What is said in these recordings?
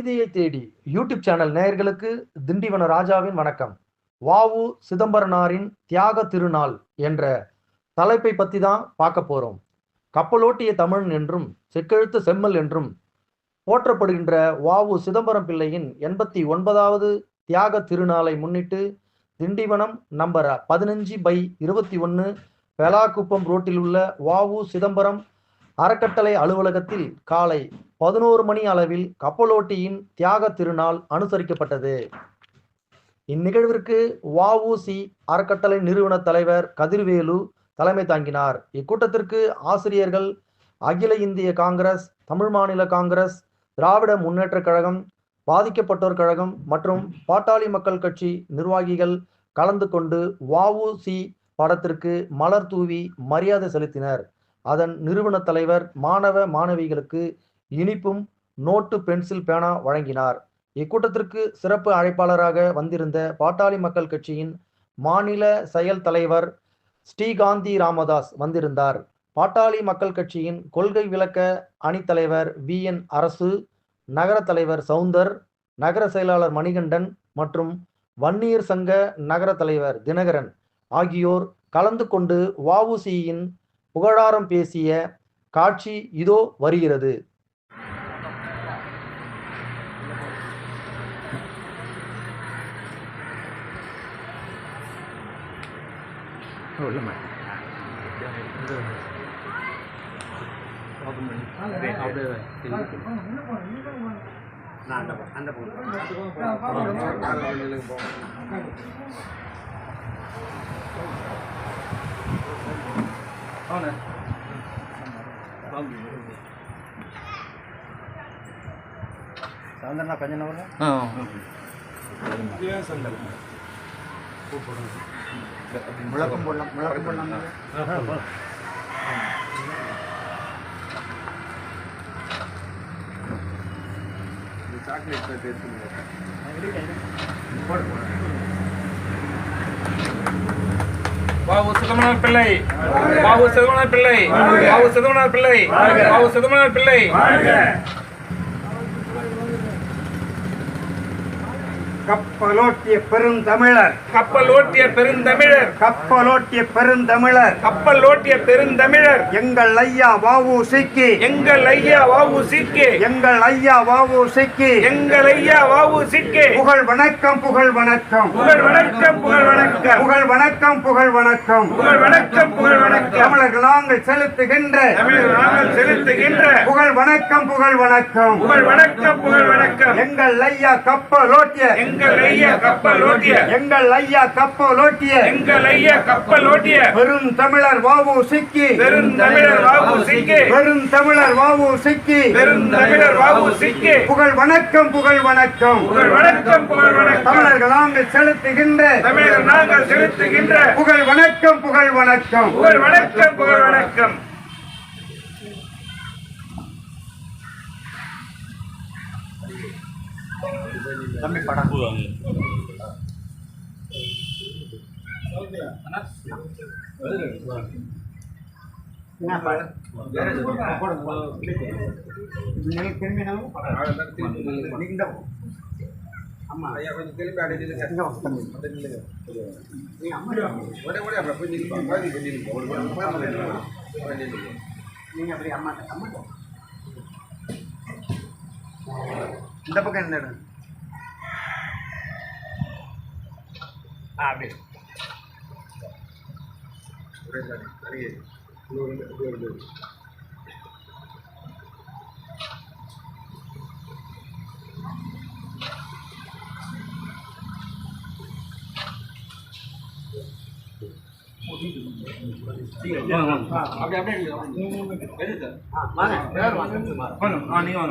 நீதியை தேடி YouTube channel நேயர்களுக்கு திண்டிவன ராஜாவின் வணக்கம். வாவு சிதம்பரனாரின் தியாக திருநாள் என்ற தலைப்பை பற்றி தான் பார்க்க போகிறோம் கப்பலோட்டிய தமிழன் என்றும் செக்கெழுத்து செம்மல் என்றும் போற்றப்படுகின்ற வாவு சிதம்பரம் பிள்ளையின் எண்பத்தி ஒன்பதாவது தியாக திருநாளை முன்னிட்டு திண்டிவனம் நம்பர் பதினஞ்சு பை இருபத்தி ஒன்று பெலாக்குப்பம் ரோட்டில் உள்ள வாவு சிதம்பரம் அறக்கட்டளை அலுவலகத்தில் காலை பதினோரு மணி அளவில் கப்பலோட்டியின் தியாக திருநாள் அனுசரிக்கப்பட்டது. இந்நிகழ்விற்கு வஉசி அறக்கட்டளை நிறுவன தலைவர் கதிர்வேலு தலைமை தாங்கினார். இக்கூட்டத்திற்கு ஆசிரியர்கள் அகில இந்திய காங்கிரஸ் தமிழ் மாநில காங்கிரஸ் திராவிட முன்னேற்றக் கழகம் பாதிக்கப்பட்டோர் கழகம் மற்றும் பாட்டாளி மக்கள் கட்சி நிர்வாகிகள் கலந்து கொண்டு வஉசி படத்திற்கு மலர் தூவி மரியாதை செலுத்தினர். அதன் நிறுவன தலைவர் மாணவ மாணவிகளுக்கு இனிப்பும் நோட்டு பென்சில் பேனா வழங்கினார். இக்கூட்டத்திற்கு சிறப்பு அழைப்பாளராக வந்திருந்த பாட்டாளி மக்கள் கட்சியின் மாநில செயல் தலைவர் ஸ்ரீகாந்தி ராமதாஸ் வந்திருந்தார். பாட்டாளி மக்கள் கட்சியின் கொள்கை விளக்க அணித்தலைவர் வி. என். அரசு நகர தலைவர் சவுந்தர் நகர செயலாளர் மணிகண்டன் மற்றும் வன்னியர் சங்க நகர தலைவர் தினகரன் ஆகியோர் கலந்து கொண்டு வவுசியின் புகழாரம் பேசிய காட்சி இதோ வருகிறது. అవునా சாயந்தரம் நான் கொஞ்சம் நேரம் ஆ ஏன் சார் முழக்கம் போடலாம் முழக்கம் போடலாம். சாக்லேட் டேஸ்ட் போடு. பாபு சிதம்பரம் பிள்ளை. பாபு சிதம்பரம் பிள்ளை. பாபு சிதம்பரம் பிள்ளை. பாபு சிதம்பரம் பிள்ளை. கப்பலோட்டிய பெருந்தமிழர். கப்பல் ஓட்டிய பெருந்தமிழர். கப்பலோட்டிய பெருந்தமிழர். கப்பல் ஓட்டிய பெருந்தமிழர். எங்கள் ஐயா வாவு சிக்கி. எங்கள் ஐயா வாவு சிக்கே. எங்கள் ஐயா வாவு சிக்கி. எங்கள் ஐயா வாவு சிக்கே. புகழ் வணக்கம் புகழ் வணக்கம். புகழ் வணக்கம் புகழ் வணக்கம். புகழ் வணக்கம் புகழ் வணக்கம். புகழ் வணக்கம் புகழ் வணக்கம். தமிழர்கள் நாங்கள் செலுத்துகின்ற. நாங்கள் செலுத்துகின்ற. புகழ் வணக்கம் புகழ் வணக்கம். புகழ் வணக்கம் புகழ் வணக்கம். எங்கள் ஐயா கப்பலோட்டிய. எங்கள் ஐயா கப்பல் ஓட்டிய. எங்கள் ஐயா எங்கள் கப்பல் ஓட்டிய. பெருந்தமிழர் வாவு சிக்கி. பெருந்தமிழர் வாவு சிக்கே. பெருந்தமிழர் வாவு சிக்கி. பெருந்தமிழர் வாவு சிக்கே. புகழ் வணக்கம் புகழ் வணக்கம். புகழ் வணக்கம் புகழ் வணக்கம். தமிழர்கள் நாங்கள் செலுத்துகின்ற. தமிழர் நாங்கள் செலுத்துகின்ற. புகழ் வணக்கம் புகழ் வணக்கம். புகழ் வணக்கம் புகழ் வணக்கம். தம்பி படம். அம்மா ஐயா கொஞ்சம் திருப்பி அடை நில்லுங்க அடை நில்லுங்க நீ அம்மா. ஒரே ஒரே அப்படி போய் நில்லுங்க பாதி போய் நில்லுங்க இந்த பக்கம் என்ன Amén. Gloria a Dios. நீங்க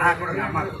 ஆ கொடுங்க அம்மா அதுக்கு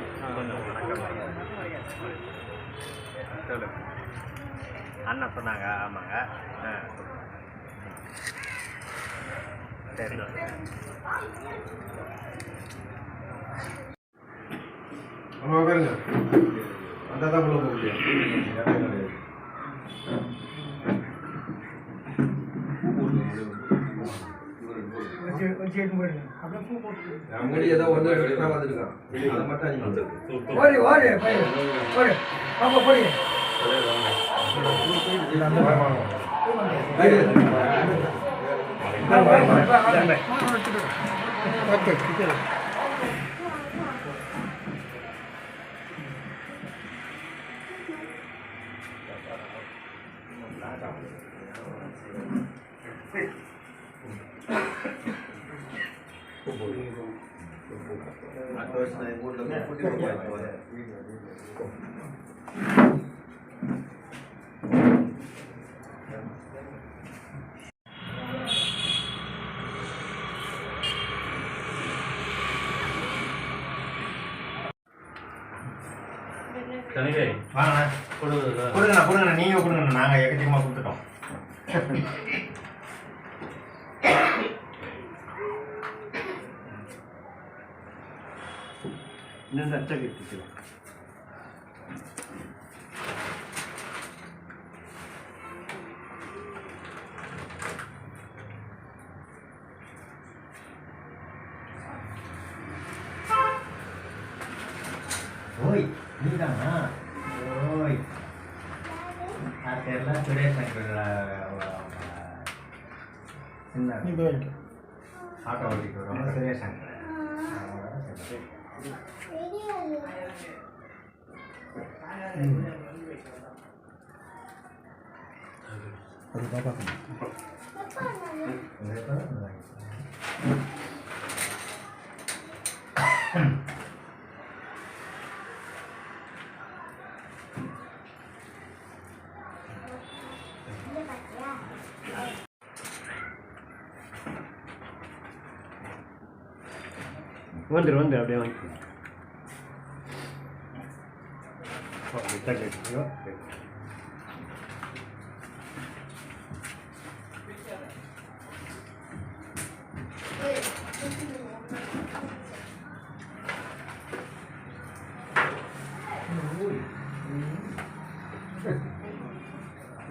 அண்ணன் சொன்னாங்க ஆமாங்க. ஆ சரி. உட்காருங்க வந்தால் தான் உள்ள போக முடியும் முடி ஏதோ ஒன்று எக்ஸ்ட்ரா வந்துருக்கான் அதை மட்டும் ஓடி ஓடி போய் ஓடி. பாப்பா போடி. அடுத்த வருஷம் கொடுங்க கொடுங்க நீங்க கொடுங்க நாங்க வாங்கண்ணா கொடுங்கண்ணா கொடுங்கண்ணா நீங்கள் கொடுங்கண்ணா நாங்கள் கொடுத்துட்டோம். ಇನ್ನೊಂದು ಅಚ್ಚಾಗಿ ಇಟ್ಟಿದ್ದೀವಿ ಓಯ್ ನೀನಮ್ಮ ಓಯ್ ಅದೆಲ್ಲ ಸುರೇಶ್ ಅಂಕಲ್ ಆಟೋ ಹೊಡಿ வந்துரு வந்து அப்படியே வாங்கிக்கோ dikkat ediyor.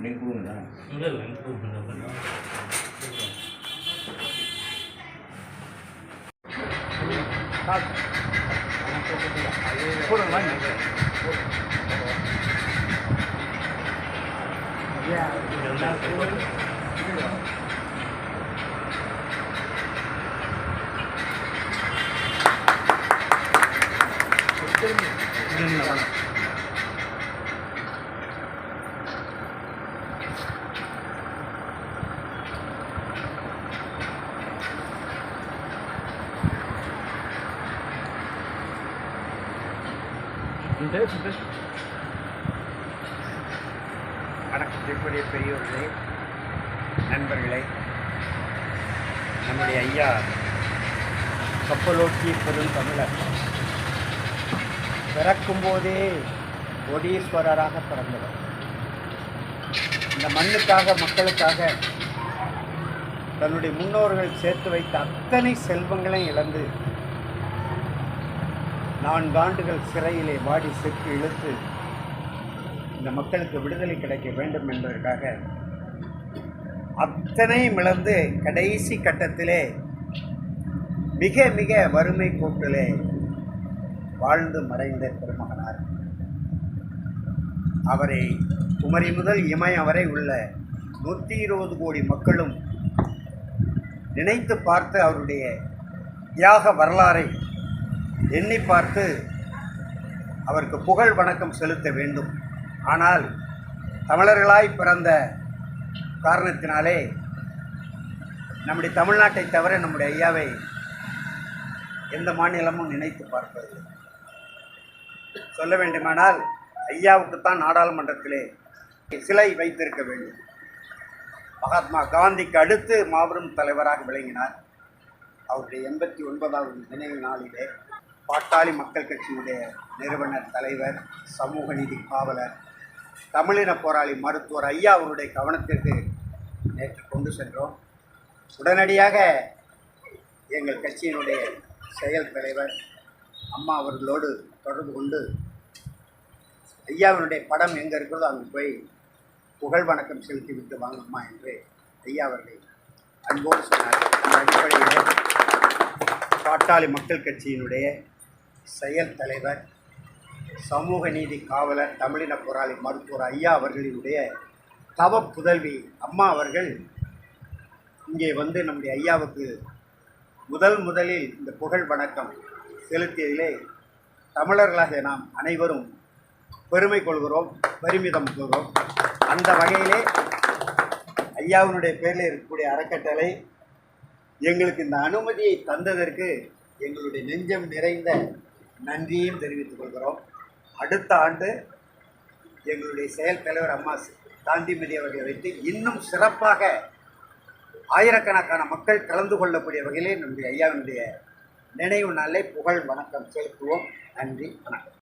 லிங்குங்களா இல்லை லிங்கு போடுங்களா வணக்கத்திற்குரிய பெரியோர்களே நண்பர்களே நம்முடைய ஐயா கப்பலோட்டிய பெரும் தமிழர். பிறக்கும் போதே கோடீஸ்வரராக பிறந்தவர். இந்த மண்ணுக்காக மக்களுக்காக தன்னுடைய முன்னோர்கள் சேர்த்து வைத்த அத்தனை செல்வங்களையும் இழந்து நான்காண்டுகள் சிறையிலே வாடி செக்கு இழுத்து இந்த மக்களுக்கு விடுதலை கிடைக்க வேண்டும் என்பதற்காக அத்தனையும் இழந்து கடைசி கட்டத்திலே மிக மிக வறுமை கோட்டிலே வாழ்ந்து மறைந்த பெருமகனார் அவரை குமரி முதல் இமயம் வரை உள்ள நூற்றி இருபது கோடி மக்களும் நினைத்து பார்த்து அவருடைய தியாக வரலாறை எண்ணி பார்த்து அவருக்கு புகழ் வணக்கம் செலுத்த வேண்டும். ஆனால் தமிழர்களாய் பிறந்த காரணத்தினாலே நம்முடைய தமிழ்நாட்டை தவிர நம்முடைய ஐயாவை எந்த மாநிலமும் நினைத்து பார்ப்பதில்லை. சொல்ல வேண்டுமானால் ஐயாவுக்குத்தான் நாடாளுமன்றத்திலே சிலை வைத்திருக்க வேண்டும். மகாத்மா காந்திக்கு அடுத்து மாபெரும் தலைவராக விளங்கினார். அவருடைய எண்பத்தி ஒன்பதாவது நினைவு நாளிலே பாட்டாளி மக்கள் கட்சியினுடைய நிறுவனர் தலைவர் சமூக நீதி காவலர் தமிழின போராளி மருத்துவர் ஐயா அவருடைய கவனத்திற்கு நேற்று கொண்டு சென்றோம். உடனடியாக எங்கள் கட்சியினுடைய செயல் தலைவர் அம்மா அவர்களோடு தொடர்பு கொண்டு ஐயாவினுடைய படம் எங்கே இருக்கிறதோ அங்கே போய் புகழ் வணக்கம் செலுத்தி விட்டு வாங்கம்மா என்று ஐயா அவர்கள் அன்போடு சொன்னார். அந்த அடிப்படையில் பாட்டாளி மக்கள் கட்சியினுடைய செயல் தலைவர் சமூக நீதி காவலர் தமிழின போராளி மருத்துவர் ஐயா அவர்களினுடைய தவ புதல்வி அம்மா அவர்கள் இங்கே வந்து நம்முடைய ஐயாவுக்கு முதல் முதலில் இந்த புகழ் வணக்கம் செலுத்தியதிலே தமிழர்களாக நாம் அனைவரும் பெருமை கொள்கிறோம் பெருமிதம் கொள்கிறோம். அந்த வகையிலே ஐயாவினுடைய பேரில் இருக்கக்கூடிய அறக்கட்டளை எங்களுக்கு இந்த அனுமதியை தந்ததற்கு எங்களுடைய நெஞ்சம் நிறைந்த நன்றியும் தெரிவித்துக் கொள்கிறோம். அடுத்த ஆண்டு எங்களுடைய செயல் தலைவர் அம்மா காந்திமதி அவர்களை வைத்து இன்னும் சிறப்பாக ஆயிரக்கணக்கான மக்கள் கலந்து கொள்ளக்கூடிய வகையிலே நம்முடைய ஐயாவினுடைய நினைவு நாளை புகழ் வணக்கம். செலுத்துவோம். நன்றி. வணக்கம்.